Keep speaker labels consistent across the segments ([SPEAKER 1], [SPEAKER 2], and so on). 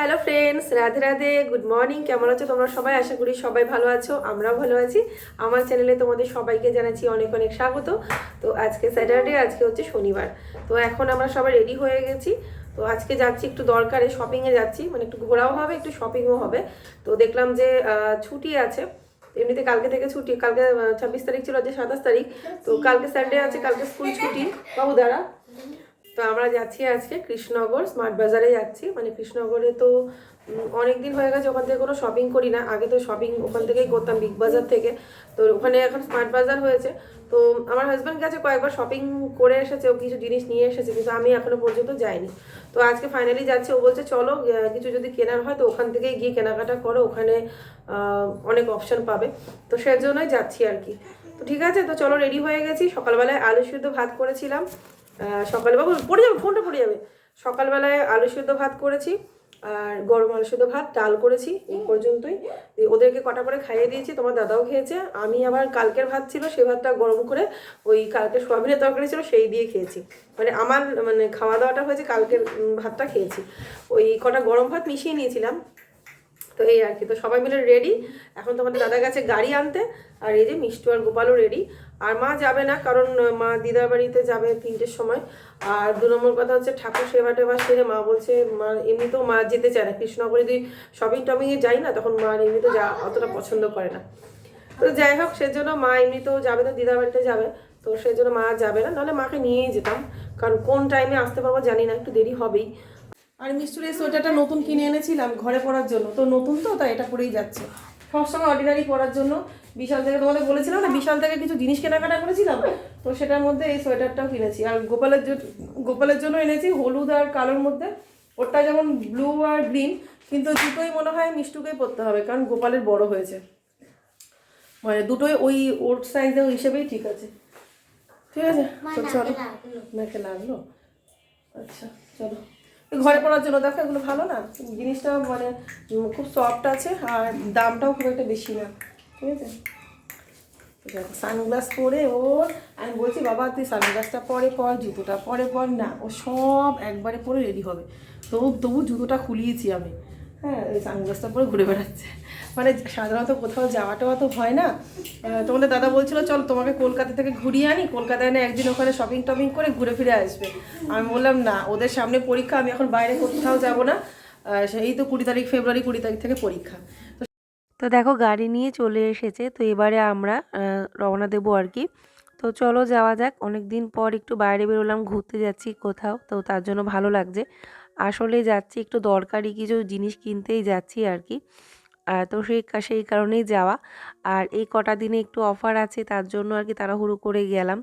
[SPEAKER 1] Hello friends Radhe Radhe. Good morning কেমন আছো তোমরা সবাই? আশা করি সবাই ভালো আছো আমরাও ভালো আছি। আমার চ্যানেলে তোমাদের সবাইকে জানাচ্ছি অনেক অনেক স্বাগত। তো আজকে স্যাটারডে আজকে হচ্ছে শনিবার। তো এখন আমরা সবাই রেডি হয়ে গেছি। তো আজকে যাচ্ছি একটু দরকারে শপিংয়ে যাচ্ছি। মানে একটু ঘোরাও হবে একটু শপিংও হবে। তো দেখলাম যে ছুটি আছে। এমনিতে কালকে থেকে ছুটি কালকে ছাব্বিশ তারিখ ছিল আজকে সাতাশ তারিখ। তো কালকে স্যাটারডে আছে কালকে স্কুল ছুটি। বাবু দাঁড়া। তো আমরা যাচ্ছি আজকে কৃষ্ণনগর স্মার্ট বাজারে যাচ্ছি। মানে কৃষ্ণনগরে তো অনেক দিন হয়ে গেছে ওখান থেকে কোনো শপিং করি না। আগে তো শপিং ওখান থেকেই করতাম বিগ বাজার থেকে। তো ওখানে এখন স্মার্ট বাজার হয়েছে। তো আমার হাজব্যান্ড গেছে কয়েকবার শপিং করে এসেছে, ও কিছু জিনিস নিয়ে এসেছে, কিন্তু আমি এখনও পর্যন্ত যাইনি। তো আজকে ফাইনালি যাচ্ছে, ও বলছে, চলো কিছু যদি কেনার হয় তো ওখান থেকেই গিয়ে কেনাকাটা করো, ওখানে অনেক অপশন পাবে। তো সেজন্যই যাচ্ছি আর কি। তো ঠিক আছে, তো চলো রেডি হয়ে গেছি। সকালবেলায় আলু সিদ্ধ ভাত করেছিলাম। সকালে বাবু, পড়ে যাবে, ফোনটা পড়ে যাবে। সকালবেলায় আলু সিদ্ধ ভাত করেছি, আর গরম আলু সিদ্ধ ভাত, ডাল করেছি এই পর্যন্তই। ওদেরকে কটা করে খাইয়ে দিয়েছি, তোমার দাদাও খেয়েছে। আমি আবার কালকের ভাত ছিল সেই ভাতটা গরম করে ওই কালকে সোয়াবিনের তরকারি ছিল, সেই দিয়ে খেয়েছি। মানে আমার মানে খাওয়া দাওয়াটা হয়েছে, কালকের ভাতটা খেয়েছি। ওই কটা গরম ভাত মিশিয়ে নিয়েছিলাম। তো এই আর কি, তো সবাই মিলে রেডি এখন তোমাদের দাদার কাছে গাড়ি আনতে, আর এই যে মিষ্টু আর গোপালও রেডি আর মা যাবে না, কারণ মা দিদার বাড়িতে যাবে তিনটের সময়। আর দু নম্বর কথা হচ্ছে, ঠাকুর সেবা টেবা সেরে মা বলছে, মা এমনিতেও মা যেতে চায় না। কৃষ্ণনগরে যদি শপিং টপিংয়ে যাই না, তখন মা এমনিতেও যা অতটা পছন্দ করে না। তো যাই হোক, সেজন্য মা এমনিতেও যাবে তো দিদার বাড়িতে যাবে। তো সেই জন্য মা যাবে না, নাহলে মাকে নিয়েই যেতাম। কারণ কোন টাইমে আসতে পারব জানি না, একটু দেরি হবেই। আর মিস্টুর এই সোয়েটারটা নতুন কিনে এনেছিলাম ঘরে পরার জন্য। তো নতুন তো, তাই এটা পরেই যাচ্ছে। সবসময় অর্ডিনারি পরার জন্য বিশাল থেকে তোমাদের বলেছিলাম না বিশাল থেকে কিছু জিনিস কেনাকাটা করেছিলাম তো সেটার মধ্যে এই সোয়েটারটাও কিনেছি। আর গোপালের জন্য গোপালের জন্য এনেছি হলুদ আর কালোর মধ্যে। ওটা যেমন ব্লু আর গ্রিন কিন্তু দুটোই মনে হয় মিষ্টুকেই পরতে হবে কারণ গোপালের বড় হয়েছে। মানে দুটোই ওই ওর সাইজে হিসেবেই ঠিক আছে। ঠিক আছে? তো চলো। নাকে লাগল? আচ্ছা চলো। ঘরে পড়ার জন্য। দেখো, এগুলো ভালো না? জিনিসটা মানে খুব সফট আছে আর দামটাও খুব একটা বেশি না। ঠিক আছে? সানগ্লাস পরে ও, আমি বলছি, বাবা, তুই সানগ্লাসটা পরে পর, জুতোটা পরে পর না। ও সব একবারে পরে রেডি হবে। তবু তবু জুতোটা খুলিয়েছি আমি। হ্যাঁ ওই সানগ্লাসটা পরে ঘুরে বেড়াচ্ছে। মানে সাধারণত কোথাও যাওয়া টাওয়া তো হয় না। তোমাদের দাদা বলছিল, চল তোমাকে কলকাতা থেকে ঘুরিয়ে আনি। কলকাতায় না একদিন ওখানে শপিং টপিং করে ঘুরে ফিরে আসবে। আমি বললাম, না, ওদের সামনে পরীক্ষা, আমি এখন বাইরে কোথাও যাব না। সেই তো কুড়ি তারিখ, ফেব্রুয়ারি কুড়ি তারিখ থেকে পরীক্ষা। তো
[SPEAKER 2] তো দেখো, গাড়ি নিয়ে চলে এসেছে। তো এবারে আমরা রওনা দেবো আর কি। তো চলো যাওয়া যাক। অনেক দিন পর একটু বাইরে বেরোলাম, ঘুরতে যাচ্ছি কোথাও। তো তার জন্য ভালো লাগছে। আসলে যাচ্ছি, একটু দরকারি কিছু জিনিস কিনতেই যাচ্ছি আর কি। তো সেই সেই কারণেই যাওয়া। আর এই কটা দিনে একটু অফার আছে, তার জন্য আর কি তাড়াহুড়ো করে গেলাম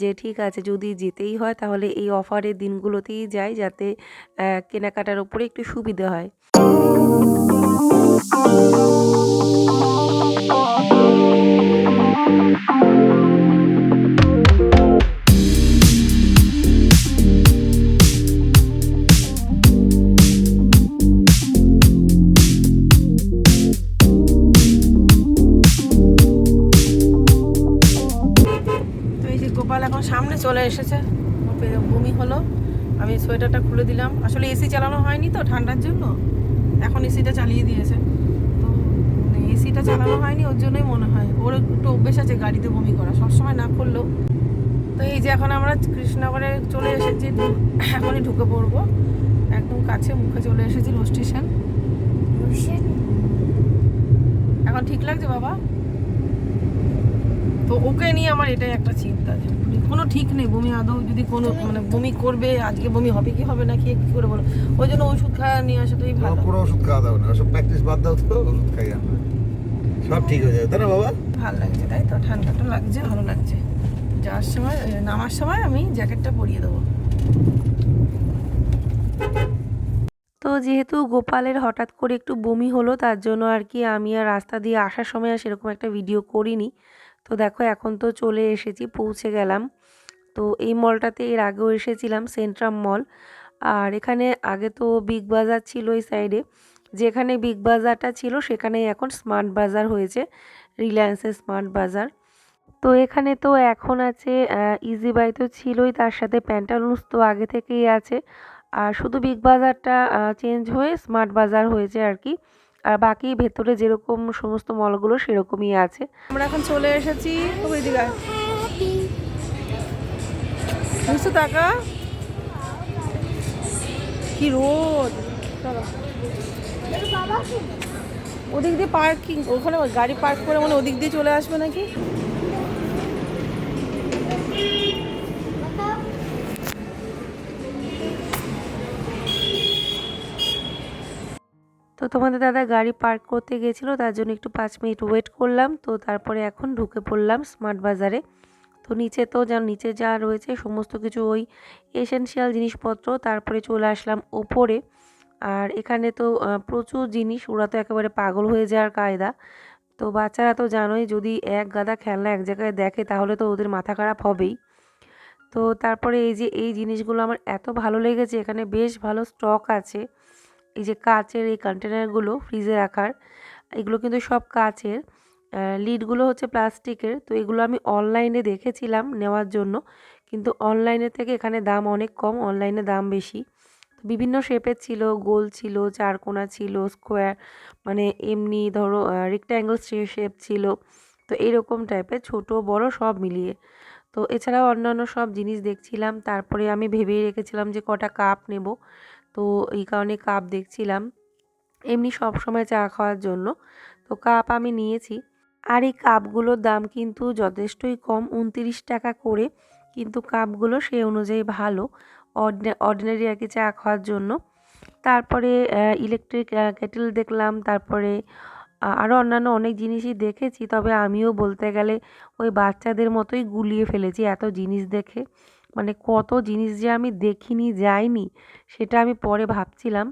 [SPEAKER 2] যে ঠিক আছে, যদি যেতেই হয় তাহলে এই অফারের দিনগুলোতেই যাই যাতে কেনাকাটার ওপরে একটু সুবিধে হয়।
[SPEAKER 1] Thank এই গোপাল এখন সামনে চলে এসেছে। বমি হলো। আমি সোয়েটারটা খুলে দিলাম। আসলে এসি চালানো হয়নি তো ঠান্ডার জন্য। এখন এসিটা চালিয়ে দিয়েছে। তো এসিটা চালানো হয়নি, ওর জন্যই মনে হয়। ওর একটু অভ্যেস আছে গাড়িতে বমি করা, সবসময় না করলেও। তো এই যে এখন আমরা কৃষ্ণনগরে চলে এসেছি, এখনই ঢুকে পড়ব। একদম কাছে মুখে চলে এসেছি রোড স্টেশন এখন ঠিক লাগছে বাবা? তো ওকে নিয়ে আমার এটাই একটা চিন্তা যে কোনো ঠিক নেই বমি আদৌ যদি কোনো মানে বমি করবে আজকে বমি হবে কি হবে না কি কি করে বলো? ওই জন্য ওষুধ খাওয়া নিয়ে আসাটাই ভালো।
[SPEAKER 3] কোনো ওষুধ খাওয়া দাও না ওসব প্র্যাকটিস বাদ দাও তো ওষুধ খাই আমরা। সব ঠিক হয়ে যাবে তাই না বাবা?
[SPEAKER 1] ভালো লাগছে তাই তো? ঠান্ডাটা লাগছে ভালো লাগছে। যাওয়ার সময় নামার সময় আমি জ্যাকেটটা পরিয়ে দেবো।
[SPEAKER 2] তো যেহেতু গোপালের হঠাৎ করে একটু বমি হলো তার জন্য আর কি আমি আর রাস্তা দিয়ে আসার সময় আর সেরকম একটা ভিডিও করিনি। তো দেখো এখন তো চলে এসেছি, পৌঁছে গেলাম। তো এই মলটাতে এর আগেও এসেছিলাম সেন্ট্রাম মল আর এখানে আগে তো বিগ বাজার ছিল এই সাইডে যেখানে বিগ বাজারটা ছিল, সেখানেই এখন স্মার্ট বাজার হয়েছে রিলায়েন্সের স্মার্ট বাজার তো এখানে তো এখন আছে ইজি বাই তো ছিলই, তার সাথে প্যান্টালুন্স তো আগে থেকেই আছে। আর শুধু বিগ বাজারটা চেঞ্জ হয়ে স্মার্ট বাজার হয়েছে আর কি। আর বাকি ভেতরে যেরকম সমস্ত মলগুলো সেরকমই আছে।
[SPEAKER 1] আমরা এখন চলে এসেছি দুশো টাকা? কি রোদ? ওদিক দিয়ে পার্কিং, ওখানে গাড়ি পার্ক করে মানে ওদিক দিয়ে চলে আসবে নাকি?
[SPEAKER 2] তো তোমাদের দাদা গাড়ি পার্ক করতে গেছিল, তার জন্য একটু পাঁচ মিনিট ওয়েট করলাম। তো তারপরে এখন ঢুকে পড়লাম স্মার্ট বাজারে। তো নিচে তো যা, নিচে যা রয়েছে, সমস্ত কিছু ওই এসেনশিয়াল জিনিসপত্র। তারপরে চলে আসলাম ওপরে। আর এখানে তো প্রচুর জিনিস, ওরা তো একেবারে পাগল হয়ে যাওয়ার কায়দা। তো বাচ্চারা তো জানোই, যদি এক গাদা খেলনা এক জায়গায় দেখে, তাহলে তো ওদের মাথা খারাপ হবেই। তো তারপরে এই যে, এই জিনিসগুলো আমার এত ভালো লেগেছে, এখানে বেশ ভালো স্টক আছে। এই যে কাচের এই কন্টেনারগুলো ফ্রিজে রাখার, এগুলো কিন্তু সব কাচের লিডগুলো হচ্ছে প্লাস্টিকের তো এগুলো আমি অনলাইনে দেখেছিলাম নেওয়ার জন্য, কিন্তু অনলাইনের থেকে এখানে দাম অনেক কম অনলাইনে দাম বেশি। তো বিভিন্ন শেপের ছিল, গোল ছিল চারকোনা ছিল স্কোয়ার মানে এমনি ধরো রেক্ট্যাঙ্গেল শেপ ছিল, তো এরকম টাইপের ছোট, বড় সব মিলিয়ে। তো এছাড়াও অন্যান্য সব জিনিস দেখছিলাম, তারপরে আমি ভেবেই রেখেছিলাম যে কটা কাপ নেব। তো এই কারণে কাপ দেখছিলাম। এমনি সব সময় চা খাওয়ার জন্য। তো কাপ আমি নিয়েছি। আর এই কাপগুলোর দাম কিন্তু যথেষ্টই কম, উনতিরিশ টাকা করে। কিন্তু কাপগুলো সে অনুযায়ী ভালো অর্ডিনারি আর কি চা খাওয়ার জন্য। তারপরে ইলেকট্রিক কেটেল দেখলাম। তারপরে আরও অন্যান্য অনেক জিনিসই দেখেছি। তবে আমিও বলতে গেলে ওই বাচ্চাদের মতোই গুলিয়ে ফেলেছি এত জিনিস দেখে। মানে কত জিনিস যে আমি দেখিনি, যাইনি, সেটা আমি পরে ভাবছিলাম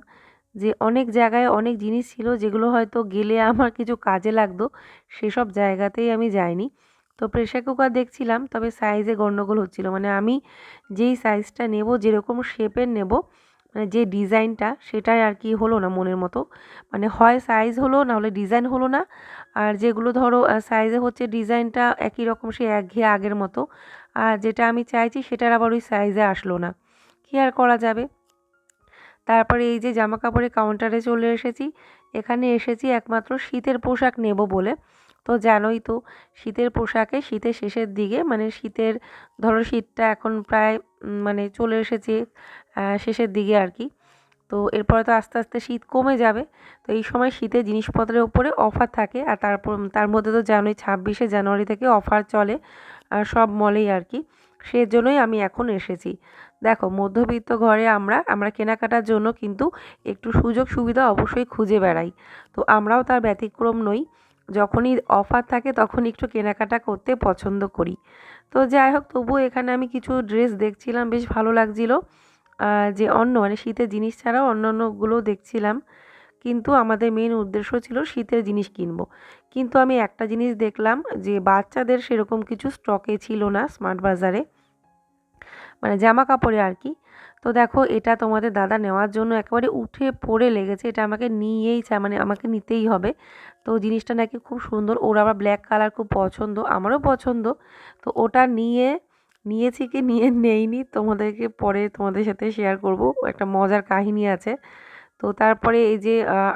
[SPEAKER 2] যে অনেক জায়গায় অনেক জিনিস ছিল যেগুলো হয়তো গেলে আমার কিছু কাজে লাগতো, সেসব জায়গাতেই আমি যাইনি। তো প্রেশার কুকার দেখছিলাম, তবে সাইজে গণ্ডগোল হচ্ছিল। মানে আমি যেই সাইজটা নেব, যেরকম শেপের নেব মানে যে ডিজাইনটা সেটাই আর কি হলো না মনের মতো। মানে হয় সাইজ হলো না হলে ডিজাইন হলো না। আর যেগুলো ধরো সাইজে হচ্ছে ডিজাইনটা একই রকম সে একঘেয়ে আগের মতো। আর যেটা আমি চাইছি সেটার আবার ওই সাইজে আসলো না। কী আর করা যাবে? তারপরে এই যে জামা কাপড়ের কাউন্টারে চলে এসেছি। এখানে এসেছি একমাত্র শীতের পোশাক নেব বলে। তো জানোই তো, শীতের পোশাকে শীতের শেষের দিকে মানে শীতের, ধরো শীতটা এখন প্রায় মানে চলে এসেছে শেষের দিকে আর কি। তো এরপরে তো আস্তে আস্তে শীত কমে যাবে। তো এই সময় শীতের জিনিসপত্রের উপরে অফার থাকে আর তারপর, তার মধ্যে তো জানোই ছাব্বিশে জানুয়ারি থেকে অফার চলে সব মলেই আর কি। সেজন্যই আমি এখন এসেছি। দেখো, মধ্যবিত্ত ঘরে আমরা আমরা কেনাকাটার জন্য কিন্তু একটু সুযোগ সুবিধা অবশ্যই খুঁজে বেড়াই। তো আমরাও তার ব্যতিক্রম নই। যখনই অফার থাকে তখন একটু কেনাকাটা করতে পছন্দ করি। তো যাই হোক, তবুও এখানে আমি কিছু ড্রেস দেখছিলাম, বেশ ভালো লাগছিল। যে অন্য মানে শীতের জিনিস ছাড়াও অন্য অন্যগুলোও দেখছিলাম। কিন্তু আমাদের মেন উদ্দেশ্য ছিল শীতের জিনিস কিনবো। কিন্তু আমি একটা জিনিস দেখলাম যে বাচ্চাদের সেরকম কিছু স্টকে ছিল না স্মার্ট বাজারে। মানে জামা কাপড়ে আর কি। তো দেখো এটা তোমাদের দাদা নেওয়ার জন্য একেবারে উঠে পড়ে লেগেছে। এটা আমাকে নিয়েই চা মানে আমাকে নিতেই হবে। তো জিনিসটা নাকি খুব সুন্দর। ওর আবার ব্ল্যাক কালার খুব পছন্দ, আমারও পছন্দ। তো ওটা নিয়ে নিয়েছি কি নিয়ে নেইনি, তোমাদেরকে পরে তোমাদের সাথে শেয়ার করব। একটা মজার কাহিনী আছে। তো তারপরে এই যে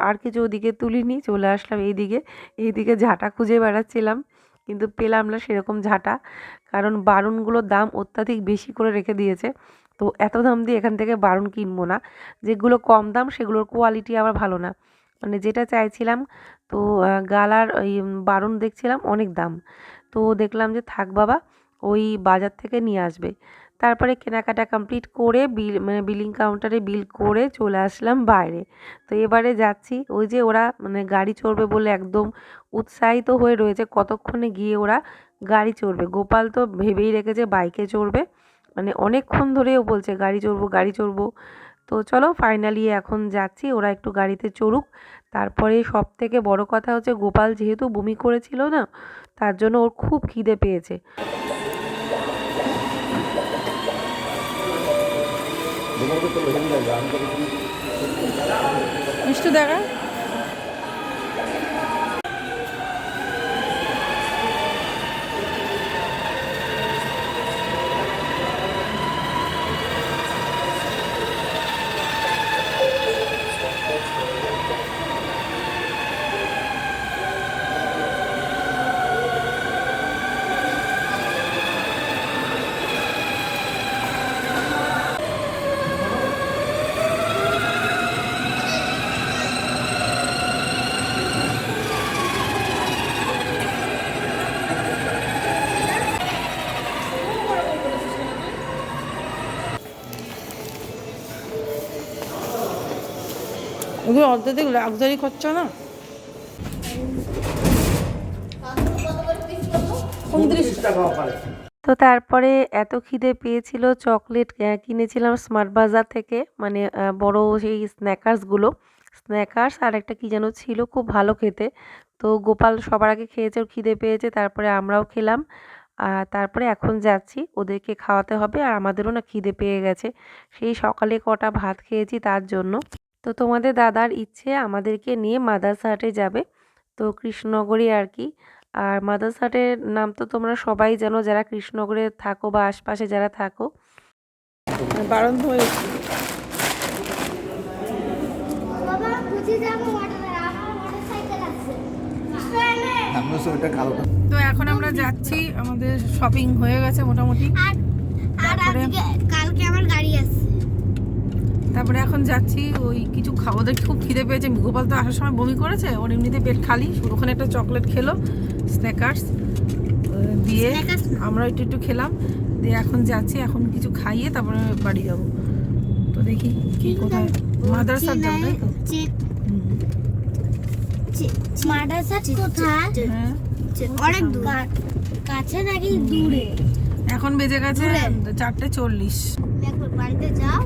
[SPEAKER 2] আর কিছু ওদিকে তুলিনি, চলে আসলাম এইদিকে। এইদিকে ঝাঁটা খুঁজে বেড়াচ্ছিলাম, কিন্তু পেলাম না সেরকম ঝাঁটা। কারণ বারুনগুলোর দাম অত্যাধিক বেশি করে রেখে দিয়েছে। তো এত দাম দিয়ে এখান থেকে বারুন কিনবো না। যেগুলো কম দাম, সেগুলোর কোয়ালিটি আবার ভালো না। মানে যেটা চাইছিলাম, তো গালার ওই বারুন দেখছিলাম, অনেক দাম। তো দেখলাম যে, থাক বাবা ওই বাজার থেকে নিয়ে আসবে। তারপরে কেনাকাটা কমপ্লিট করে বিল মানে বিলিং কাউন্টারে বিল করে চলে আসলাম বাইরে। তো এবারে যাচ্ছি, ওই যে ওরা মানে গাড়ি চড়বে বলে একদম উৎসাহিত হয়ে রয়েছে। কতক্ষণে গিয়ে ওরা গাড়ি চড়বে? গোপাল তো ভেবেই রেখেছে বাইকে চড়বে। মানে অনেকক্ষণ ধরেও বলছে, গাড়ি চড়বো গাড়ি চড়বো। তো চলো ফাইনালি এখন যাচ্ছি, ওরা একটু গাড়িতে চড়ুক। তারপরে সব থেকে বড় কথা হচ্ছে, গোপাল যেহেতু বমি করেছিল না, তার জন্য ওর খুব খিদে পেয়েছে।
[SPEAKER 1] মিষ্টি দেখা
[SPEAKER 4] ওগুলো অর্ধেক লাক্সারি খরচা না? উনত্রিশ
[SPEAKER 2] তো তারপরে এত খিদে পেয়েছিল চকলেট কিনেছিলাম স্মার্ট বাজার থেকে মানে বড় সেই স্ন্যাকার্সগুলো স্ন্যাকার্স আর একটা কী যেন ছিল খুব ভালো খেতে। তো গোপাল সবার আগে খেয়েছে ওর খিদে পেয়েছে তারপরে আমরাও খেলাম। আর তারপরে এখন যাচ্ছি ওদেরকে খাওয়াতে হবে আর আমাদেরও না খিদে পেয়ে গেছে। সেই সকালে কটা ভাত খেয়েছি তার জন্য। তো তোমাদের দাদার ইচ্ছে আমাদেরকে নিয়ে মাদারসাহাটে যাবে। তো কৃষ্ণনগরে আর কি। আর মাদারসাটের নাম তো তোমরা সবাই জানো যারা কৃষ্ণনগরে থাকো বা আশপাশে যারা থাকো।
[SPEAKER 4] বারণ হয়েছে তো এখন আমরা যাচ্ছি আমাদের শপিং হয়ে গেছে মোটামুটি। তারপরে?
[SPEAKER 5] আজকে কালকে আমার গাড়ি আছে
[SPEAKER 4] তারপরে এখন যাচ্ছি ওই কিছু খাব ওদের খুব খিদে পেয়েছে। গোপাল তো আসার সময় বমি করেছে ওর এমনিতে পেট খালি। ওখানে একটা চকলেট খেলো স্ন্যাকার্স দিয়ে আমরা একটু একটু খেলাম। দিয়ে এখন যাচ্ছি এখন কিছু খাইয়ে তারপরে বাড়ি যাব। তো দেখি কি কোথায়। মাদ্রাসার যাব তাই তো? হুম।
[SPEAKER 5] মাদ্রাসা কোথায়?
[SPEAKER 4] হ্যাঁ।
[SPEAKER 5] অনেক দূর কাছে নাকি দূরে?
[SPEAKER 4] এখন বেজে গেছে চারটে চল্লিশ।
[SPEAKER 5] বাড়িতে যাও।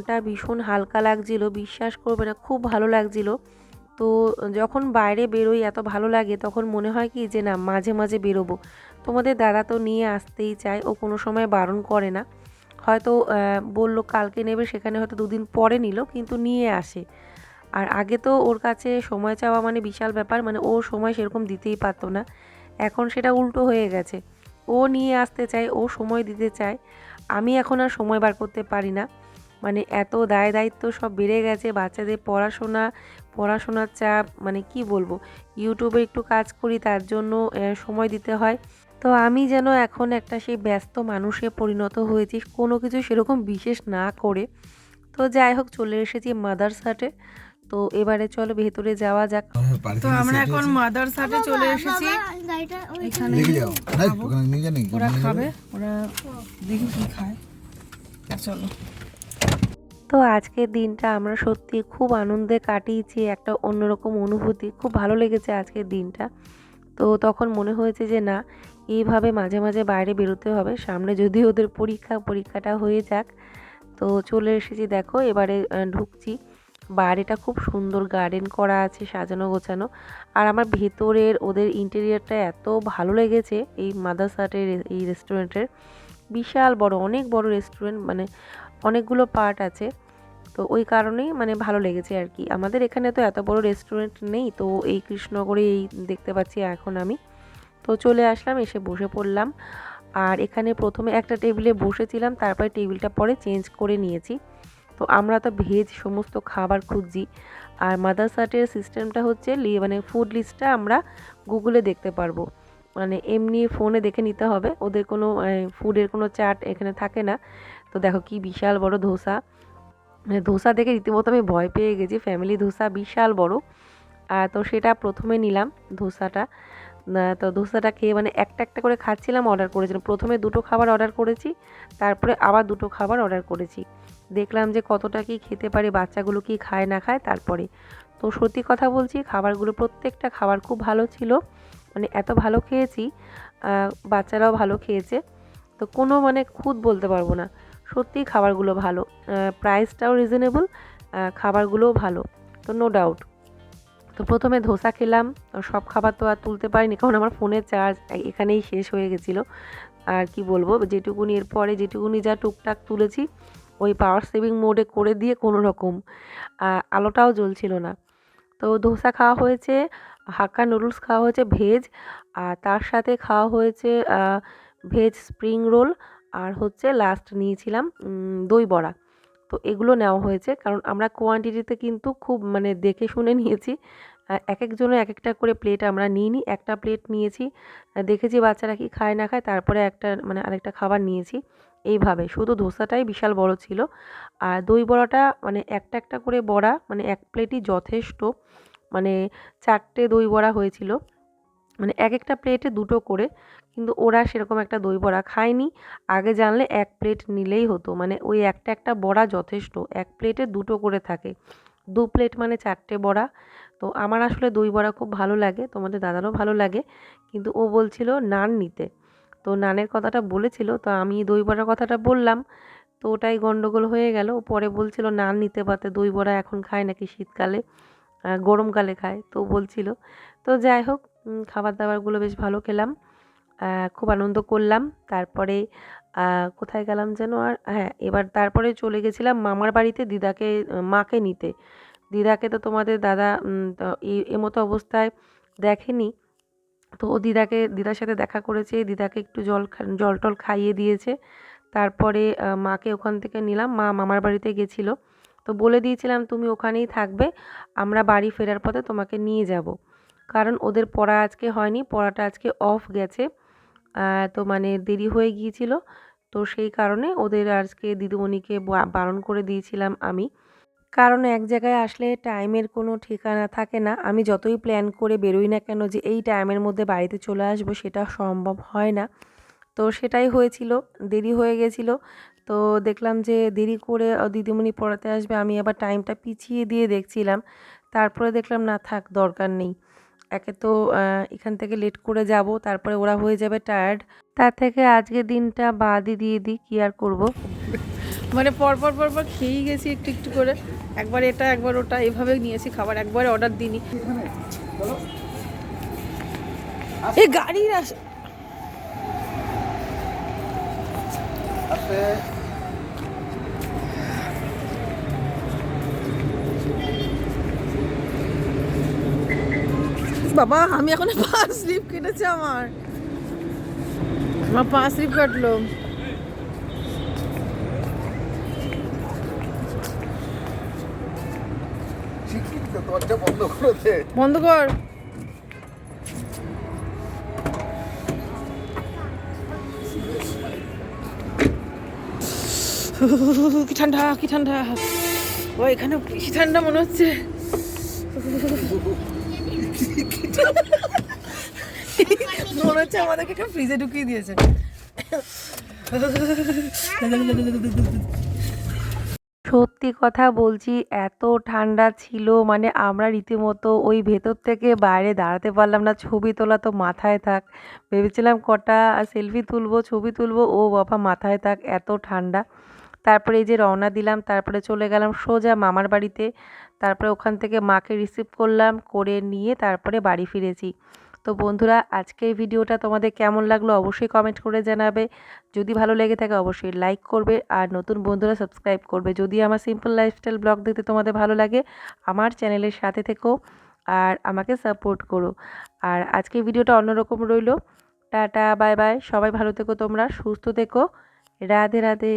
[SPEAKER 2] মনটা ভীষণ হালকা লাগছিল, বিশ্বাস করবে না, খুব ভালো লাগছিল। তো যখন বাইরে বেরোই, এত ভালো লাগে, তখন মনে হয় কি যে না, মাঝে মাঝে বেরোবো। তোমাদের দাদা তো নিয়ে আসতেই চায়, ও কোনো সময় বারণ করে না। হয়তো বলল কালকে নেবে, সেখানে হয়তো দুদিন পরে নিল, কিন্তু নিয়ে আসে। আর আগে তো ওর কাছে সময় চাওয়া মানে বিশাল ব্যাপার মানে ও সময় সেরকম দিতেই পারতো না। এখন সেটা উল্টো হয়ে গেছে। ও নিয়ে আসতে চায়, ও সময় দিতে চায়। আমি এখন আর সময় বার করতে পারি না। মানে এত দায় দায়িত্ব সব বেড়ে গেছে বাচ্চাদের পড়াশোনা পড়াশোনার চাপ মানে কি বলব? ইউটিউবে একটু কাজ করি তার জন্য সময় দিতে হয়। তো আমি যেন এখন একটা সেই ব্যস্ত মানুষে পরিণত হয়েছি কোনো কিছু সেরকম বিশেষ না করে। তো যাই হোক চলে এসেছি মাদারসাটে তো এবারে চলো ভেতরে যাওয়া যাক।
[SPEAKER 4] তো আমরা এখন মাদারসাটে চলে এসেছি। এখানে ওরা খাবে ওরা দেখি কি খায়। চলো।
[SPEAKER 2] তো আজকের দিনটা আমরা সত্যি খুব আনন্দে কাটিয়েছি, একটা অন্যরকম অনুভূতি। খুব ভালো লেগেছে আজকের দিনটা। তো তখন মনে হয়েছে যে, না, এইভাবে মাঝে মাঝে বাইরে বেরোতে হবে। সামনে যদি ওদের পরীক্ষা, পরীক্ষাটা হয়ে যাক। তো চলে এসেছি, দেখো, এবারে ঢুকছি। বাইরেটা খুব সুন্দর, গার্ডেন করা আছে, সাজানো, গোছানো। আর আমার ভেতরের ওদের ইন্টেরিয়ারটা এত ভালো লেগেছে, এই মাদারসাটের এই রেস্টুরেন্টের। বিশাল বড়, অনেক বড় রেস্টুরেন্ট মানে অনেকগুলো পার্ট আছে। তো ওই কারণেই মানে ভালো লেগেছে আর কি। আমাদের এখানে তো এত বড় রেস্টুরেন্ট নেই, তো এই কৃষ্ণনগরে এই দেখতে পাচ্ছি এখন আমি। তো চলে আসলাম, এসে বসে পড়লাম। আর এখানে প্রথমে একটা টেবিলে বসেছিলাম, তারপরে টেবিলটা পরে চেঞ্জ করে নিয়েছি। তো আমরা তো ভেজ সমস্ত খাবার খুঁজছি। আর মাদারসাটের সিস্টেমটা হচ্ছে মানে ফুড লিস্টটা আমরা গুগলে দেখতে পারব। মানে এমনি ফোনে দেখে নিতে হবে। ওদের কোনো ফুডের কোনো চার্ট এখানে থাকে না। তো দেখো কি বিশাল বড় ধোসা। মানে ধোসা দেখে রীতিমতো আমি ভয় পেয়ে গেছি। ফ্যামিলি ধোসা বিশাল বড়। আর তো সেটা প্রথমে নিলাম ধোসাটা। তো ধোসাটা খেয়ে মানে একটা একটা করে খাচ্ছিলাম অর্ডার করেছিলাম। প্রথমে দুটো খাবার অর্ডার করেছি, তারপরে আবার দুটো খাবার অর্ডার করেছি। দেখলাম যে কতটা কি খেতে পারে, বাচ্চাগুলো কি খায় না খায়, তারপরে। তো সত্যি কথা বলছি, খাবারগুলো প্রত্যেকটা খাবার খুব ভালো ছিল। মানে এত ভালো খেয়েছি বাচ্চারাও ভালো খেয়েছে। তো কোনো মানে খুদ বলতে পারব না। সত্যিই খাবারগুলো ভালো প্রাইসটাও রিজনেবল খাবারগুলোও ভালো, তো নো ডাউট তো প্রথমে ধোসা খেলাম সব খাবার তো আর তুলতে পারিনি, কারণ আমার ফোনের চার্জ এখানেই শেষ হয়ে গেছিল। আর কি বলব, যেটুকুনি এরপরে যেটুকুনি যা টুকটাক তুলেছি, ওই পাওয়ার সেভিং মোডে করে দিয়ে কোনো রকম আলোটাও জ্বলছিল না। তো ধোসা খাওয়া হয়েছে হাক্কা নুডলস খাওয়া হয়েছে, ভেজ, আর তার সাথে খাওয়া হয়েছে ভেজ স্প্রিং রোল, আর হচ্ছে লাস্ট নিয়েছিলাম দই বড়া। তো এগুলো নেওয়া হয়েছে, কারণ আমরা কোয়ান্টিটিতে কিন্তু খুব মানে দেখে শুনে নিয়েছি। এক একজনের এক একটা করে প্লেট আমরা নিইনি, একটা প্লেট নিয়েছি, দেখেছি বাচ্চারা কি খায় না খায়, তারপরে একটা মানে আরেকটা খাবার নিয়েছি। এইভাবে, শুধু ধোসাটাই বিশাল বড় ছিল। আর দই বড়াটা মানে একটা একটা করে বড়া মানে এক প্লেটই যথেষ্ট। মানে চারটে দই বড়া হয়েছিল। মানে এক একটা প্লেটে দুটো করে, কিন্তু ওরা সেরকম একটা দই বড়া খায়নি। আগে জানলে এক প্লেট নিলেই হতো। মানে ওই একটা একটা বড়া যথেষ্ট। এক প্লেটে দুটো করে থাকে। দু প্লেট মানে চারটে বড়া। তো আমার আসলে দই বড়া খুব ভালো লাগে, তোমাদের দাদারও ভালো লাগে। কিন্তু ও বলছিল নান নিতে। তো নানের কথাটা বলেছিল, তো আমি দই বড়ার কথাটা বললাম। তো ওটাই গন্ডগোল হয়ে গেল। পরে বলছিল, নান নিতে পারতে দই বড়া এখন খায় নাকি শীতকালে? গরমকালে খায়, তো বলছিল। তো যাই হোক খাবার দাবারগুলো বেশ ভালো খেলাম খুব আনন্দ করলাম। তারপরে কোথায় গেলাম যেন আর হ্যাঁ এবার তারপরে চলে গেছিলাম মামার বাড়িতে দিদাকে, মাকে নিতে। দিদাকে তো তোমাদের দাদা এমতো অবস্থায় দেখেনি। তো ও দিদাকে, দিদার সাথে দেখা করেছে, দিদাকে একটু জল জল টল খাইয়ে দিয়েছে। তারপরে মাকে ওখান থেকে নিলাম। মা মামার বাড়িতে গেছিল। তো বলে দিয়েছিলাম, তুমি ওখানেই থাকবে, আমরা বাড়ি ফেরার পথে তোমাকে নিয়ে যাব। কারণ ওদের পড়া আজকে হয়নি, পড়াটা আজকে অফ গেছে। তো মানে দেরি হয়ে গিয়েছিল। তো সেই কারণে ওদের আজকে দিদিমণিকে বারণ করে দিয়েছিলাম আমি। কারণ এক জায়গায় আসলে টাইমের কোনো ঠিকানা থাকে না। আমি যতই প্ল্যান করে বেরোই না কেন যে এই টাইমের মধ্যে বাড়িতে চলে আসব, সেটা সম্ভব হয় না। তো সেটাই হয়েছিল, দেরি হয়ে গেছিল। তো দেখলাম যে দেরি করে দিদিমণি পড়াতে আসবে আমি আবার টাইমটা পিছিয়ে দিয়ে দেখছিলাম। তারপরে দেখলাম না থাক দরকার নেই। একে তো এখান থেকে লেট করে যাব তারপরে ওরা হয়ে যাবে টায়ার্ড তার থেকে আজকে দিনটা বাদই দিয়ে দিই কী আর করব?
[SPEAKER 4] মানে পর পর পর পর খেয়েই গেছি একটু একটু করে। একবার এটা একবার ওটা এভাবে নিয়েছি খাবার একবার অর্ডার দিইনি। এই গাড়ির আস বাবা আমি এখন পা স্লিপ কেটেছে আমার। আমার পা স্লিপ কাটলো।
[SPEAKER 3] বন্ধ করে দে।
[SPEAKER 4] বন্ধ কর। কি ঠান্ডা কি ঠান্ডা। ও এখানে বেশি ঠান্ডা মনে হচ্ছে? মনে হচ্ছে আমাদেরকে কেউ ফ্রিজে ঢুকিয়ে দিয়েছে।
[SPEAKER 2] সত্যি কথা বলছি, এত ঠান্ডা ছিল মানে আমরা রীতিমতো ওই ভেতর থেকে বাইরে দাঁড়াতে পারলাম না, ছবি তোলা তো মাথায় থাক। ভেবেছিলাম কটা সেলফি তুলবো, ছবি তুলবো, ও বাবা মাথায় থাক, এত ঠান্ডা। তারপরে এই যে রওনা দিলাম, তারপরে চলে গেলাম সোজা মামার বাড়িতে। তারপরে ওখান থেকে মাকে রিসিভ করলাম, করে নিয়ে তারপরে বাড়ি ফিরেছি। তো বন্ধুরা, আজকের ভিডিওটা তোমাদের কেমন লাগল অবশ্যই কমেন্ট করে জানাবে। যদি ভালো লেগে থাকে অবশ্যই লাইক করবে আর নতুন বন্ধুরা সাবস্ক্রাইব করবে। যদি আমার সিম্পল লাইফস্টাইল ব্লগ দেখতে তোমাদের ভালো লাগে, আমার চ্যানেলের সাথে থেকো আর আমাকে সাপোর্ট করো। আর আজকের ভিডিওটা অন্যরকম রইল। টাটা বাই বাই সবাই ভালো থেকো তোমরা, সুস্থ থেকো। রাধে রাধে।